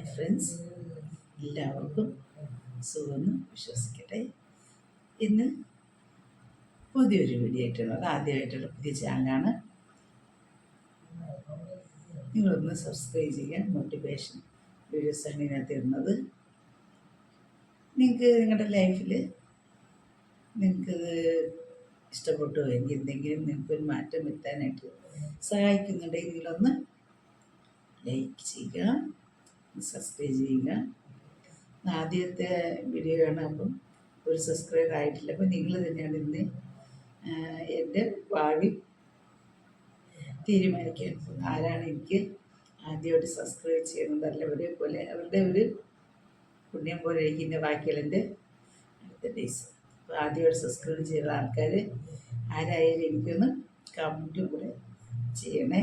Hi friends. എല്ലാവർക്കും സുഖമെന്ന് വിശ്വസിക്കട്ടെ. ഇന്ന് പുതിയൊരു വീഡിയോ ആയിട്ടുള്ളത് ആദ്യമായിട്ടുള്ള പുതിയ ചാനലാണ്. നിങ്ങളൊന്ന് സബ്സ്ക്രൈബ് ചെയ്യാൻ മോട്ടിവേഷൻ വീഡിയോസാണ് ഇതിനകത്ത് ഇടുന്നത്. നിങ്ങൾക്ക് നിങ്ങളുടെ ലൈഫിൽ നിങ്ങൾക്ക് ഇഷ്ടപ്പെട്ടു? എങ്കിൽ എന്തെങ്കിലും നിങ്ങൾക്കൊരു മാറ്റം വരുത്താനായിട്ട് സഹായിക്കുന്നുണ്ടെങ്കിൽ നിങ്ങളൊന്ന് ലൈക്ക് ചെയ്യുക. സബ്സ്ക്രൈബ് ചെയ്യുക. ആദ്യത്തെ വീഡിയോ കാണുമ്പം ഒരു സബ്സ്ക്രൈബർ ആയിട്ടില്ല. അപ്പം നിങ്ങൾ തന്നെയാണ് ഇന്ന് എന്റെ ഭാവി തീരുമാനിക്കാൻ ആരാണ് എനിക്ക് ആദ്യമായിട്ട് സബ്സ്ക്രൈബ് ചെയ്യുന്നത്? അല്ലവരെ പോലെ അവരുടെ ഒരു പുണ്യം പോലെ എനിക്ക് എന്റെ അടുത്ത ഡേയ്സ് അപ്പോൾ ആദ്യമായിട്ട് സബ്സ്ക്രൈബ് ചെയ്ത ആൾക്കാർ ആരായാലും എനിക്കൊന്ന് കമന്റും കൂടെ ചെയ്യണേ.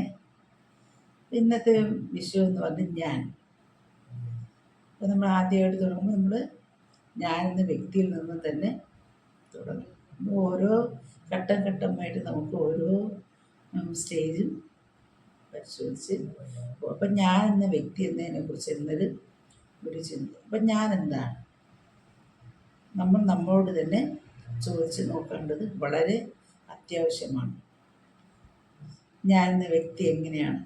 ഇന്നത്തെ വിഷയം എന്ന് പറഞ്ഞാൽ ഞാൻ. അപ്പോൾ നമ്മൾ ആദ്യമായിട്ട് തുടങ്ങുമ്പോൾ നമ്മൾ ഞാനെന്ന വ്യക്തിയിൽ നിന്ന് തന്നെ തുടങ്ങും. ഓരോ ഘട്ടം ഘട്ടമായിട്ട് നമുക്ക് ഓരോ സ്റ്റേജും പരിശോധിച്ച് അപ്പം ഞാൻ എന്ന വ്യക്തി എന്നതിനെ കുറിച്ച് എന്നൊരു ഒരു ചിന്ത. അപ്പം ഞാൻ എന്താണ് നമ്മൾ നമ്മളോട് തന്നെ ചോദിച്ച് നോക്കേണ്ടത് വളരെ അത്യാവശ്യമാണ്. ഞാൻ എന്ന വ്യക്തി എങ്ങനെയാണ്?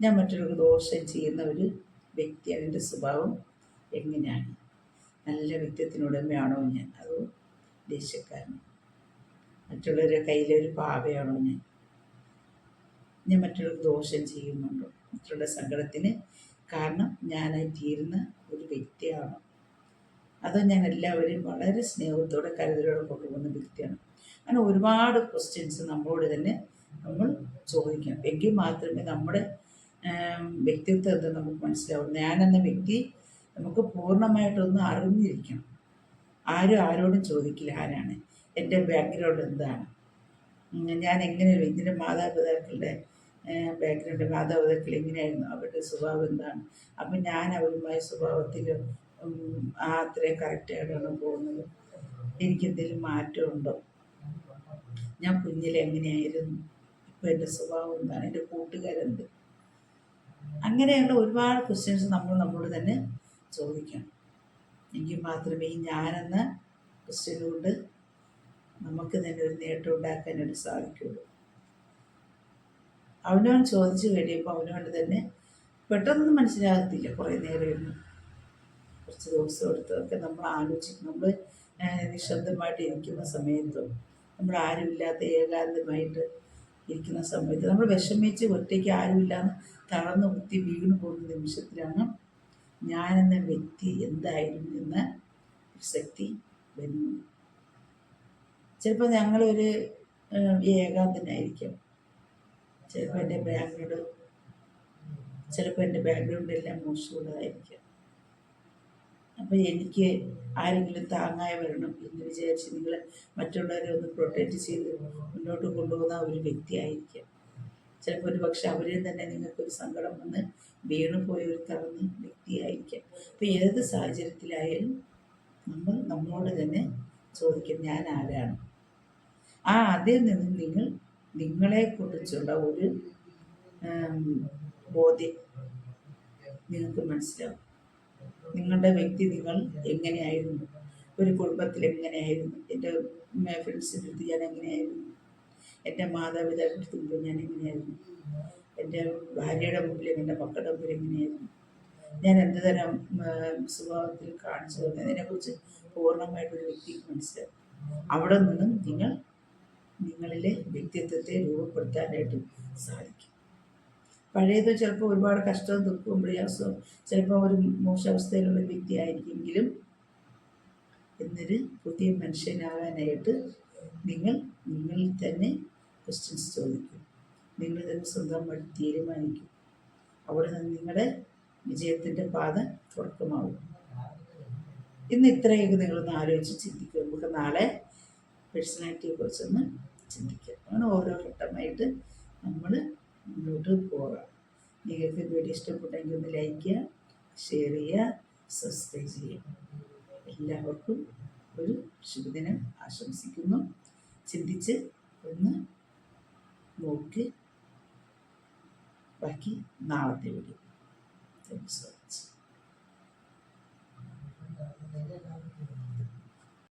ഞാൻ മറ്റുള്ളവർക്ക് ദോഷം ചെയ്യുന്ന ഒരു വ്യക്തിയാണ് അതിന്റെ സ്വഭാവം എങ്ങനെയാണ്? നല്ല വ്യക്തിത്വത്തിനുടമയാണോ ഞാൻ അതോ ദേഷ്യക്കാരൻ മറ്റുള്ളവരുടെ കയ്യിലൊരു പാവയാണോ ഞാൻ? ഞാൻ മറ്റുള്ളവർക്ക് ദോഷം ചെയ്യുന്നുണ്ടോ? മറ്റുള്ള സങ്കടത്തിന് കാരണം ഞാനായി തീരുന്ന ഒരു വ്യക്തിയാണോ? അതോ ഞാൻ എല്ലാവരെയും വളരെ സ്നേഹത്തോടെ കരുതലോടെ കൊണ്ടുപോകുന്ന വ്യക്തിയാണ്? അങ്ങനെ ഒരുപാട് ക്വസ്റ്റ്യൻസ് നമ്മളോട് തന്നെ നമ്മൾ ചോദിക്കണം. എങ്കിൽ മാത്രമേ നമ്മുടെ വ്യക്തിത്വം എന്ന് നമുക്ക് മനസ്സിലാവും ഞാനെന്ന വ്യക്തി നമുക്ക് പൂർണമായിട്ടൊന്ന് അറിഞ്ഞിരിക്കണം. ആരും ആരോടും ചോദിക്കില്ല ആരാണ്. എന്റെ ബാക്ക്ഗ്രൗണ്ട് എന്താണ്? ഞാൻ എങ്ങനെ ഇതിന്റെ മാതാപിതാക്കളുടെ ബാക്ക്ഗ്രൗണ്ട് മാതാപിതാക്കൾ എങ്ങനെയായിരുന്നു? അവരുടെ സ്വഭാവം എന്താണ്? അപ്പം ഞാൻ അവരുമായ സ്വഭാവത്തിൽ ആ അത്രയും കറക്റ്റായിട്ടാണ് പോകുന്നത്. എനിക്കെന്തെങ്കിലും മാറ്റമുണ്ടോ? ഞാൻ കുഞ്ഞിൽ എങ്ങനെയായിരുന്നു ഇപ്പം എന്റെ സ്വഭാവം എന്താണ്? എന്റെ കൂട്ടുകാരെന്ത്? അങ്ങനെയുള്ള ഒരുപാട് ക്വസ്റ്റ്യൻസ് നമ്മൾ നമ്മളോട് തന്നെ ചോദിക്കണം. എങ്കിൽ മാത്രമേ ഞാനെന്ന ക്വസ്റ്റ്യൻ കൊണ്ട് നമുക്ക് തന്നെ ഒരു നേട്ടം ഉണ്ടാക്കാനായിട്ട് സാധിക്കുള്ളൂ. അവനവൻ ചോദിച്ചു കഴിയുമ്പോൾ അവനവൻ തന്നെ പെട്ടെന്ന് മനസ്സിലാകത്തില്ല. കുറേ നേരം കുറച്ച് ദിവസം എടുത്തൊക്കെ നമ്മൾ ആലോചിക്കും നമ്മൾ നിശബ്ദമായിട്ട് ഇരിക്കുന്ന സമയത്തും നമ്മൾ ആരുമില്ലാത്ത ഏകാന്തമായിട്ട് ഇരിക്കുന്ന സമയത്ത്. നമ്മൾ വിഷമിച്ച് ഒറ്റയ്ക്ക് ആരുമില്ലാന്ന് തളർന്നു കുത്തി വീണു പോകുന്ന നിമിഷത്തിലാണ് ഞാനെന്ന വ്യക്തി എന്തായിരുന്നു എന്ന ശക്തി വരുന്നത്. ചിലപ്പോൾ ഞങ്ങളൊരു ഏകാന്തനായിരിക്കും. ചിലപ്പോൾ എന്റെ ബാക്ക്ഗ്രൗണ്ട് ചിലപ്പോൾ എന്റെ ബാക്ക്ഗ്രൗണ്ട് എല്ലാം മോശമുള്ളതായിരിക്കും. അപ്പോൾ എനിക്ക് ആരെങ്കിലും താങ്ങായി വരണം എന്ന് വിചാരിച്ച് നിങ്ങൾ മറ്റുള്ളവരെ ഒന്ന് പ്രൊട്ടക്റ്റ് ചെയ്ത് മുന്നോട്ട് കൊണ്ടുപോകുന്ന ഒരു വ്യക്തിയായിരിക്കാം. ചിലപ്പോൾ ഒരു പക്ഷെ അവരെ തന്നെ നിങ്ങൾക്കൊരു സങ്കടം വന്ന് വീണു വീണുപോയ ഒരു തളർന്ന വ്യക്തിയായിരിക്കാം. അപ്പോൾ ഏത് സാഹചര്യത്തിലായാലും നമ്മൾ നമ്മളോട് തന്നെ ചോദിക്കും ഞാൻ ആരാണ്? ആ അതിൽ നിന്ന് നിങ്ങൾ നിങ്ങളെ നിങ്ങളെക്കുറിച്ചുള്ള ഒരു ബോധ്യം നിങ്ങൾക്ക് മനസ്സിലാവും. നിങ്ങളുടെ വ്യക്തി നിങ്ങൾ എങ്ങനെയായിരുന്നു? ഒരു കുടുംബത്തിൽ എങ്ങനെയായിരുന്നു? എന്റെ ഫ്രണ്ട്സിന്റെ അടുത്ത് ഞാൻ എങ്ങനെയായിരുന്നു? എന്റെ മാതാപിതാക്കളുടെ മുമ്പിൽ ഞാൻ എങ്ങനെയായിരുന്നു? എന്റെ ഭാര്യയുടെ മുമ്പിലും എന്റെ മക്കളുടെ മുമ്പിൽ എങ്ങനെയായിരുന്നു? ഞാൻ എന്ത് തരം സ്വഭാവത്തിൽ കാണിച്ചു തന്നതിനെക്കുറിച്ച് പൂർണമായിട്ടൊരു വ്യക്തി മനസ്സിലാക്കും അവിടെ നിന്നും നിങ്ങൾ നിങ്ങളിലെ വ്യക്തിത്വത്തെ രൂപപ്പെടുത്താനായിട്ട് സാധിക്കും. പഴയത് ചിലപ്പോൾ ഒരുപാട് കഷ്ടവും ദുഃഖവും പ്രയാസവും ചിലപ്പോൾ ഒരു മോശാവസ്ഥയിലുള്ള വ്യക്തി ആയിരിക്കുമെങ്കിലും എന്നൊരു പുതിയ മനുഷ്യനാകാനായിട്ട് നിങ്ങൾ നിങ്ങളിൽ തന്നെ ക്വസ്റ്റ്യൻസ് ചോദിക്കും. നിങ്ങൾ തന്നെ സ്വന്തമായിട്ട് തീരുമാനിക്കും. അവിടെ നിന്ന് നിങ്ങളുടെ വിജയത്തിന്റെ പാത തുടക്കമാവും. ഇന്ന് ഇത്രയൊക്കെ നിങ്ങളൊന്ന് ആലോചിച്ച് ചിന്തിക്കുക. നമുക്ക് നാളെ പേഴ്സണാലിറ്റിയെ കുറിച്ചൊന്ന് ചിന്തിക്കുക അങ്ങനെ ഓരോ ഘട്ടമായിട്ട് നമ്മൾ മുന്നോട്ട് പോകാം നിങ്ങൾക്ക് വീഡിയോ ഇഷ്ടപ്പെട്ടെങ്കിൽ ഒന്ന് ലൈക്ക് ചെയ്യുക ഷെയർ ചെയ്യുക സബ്സ്ക്രൈബ് ചെയ്യുക. എല്ലാവർക്കും ഒരു ശുഭദിനം ആശംസിക്കുന്നു. ചിന്തിച്ച് ഒന്ന് നോക്കി. ബാക്കി നാളത്തെ video. Thank you so much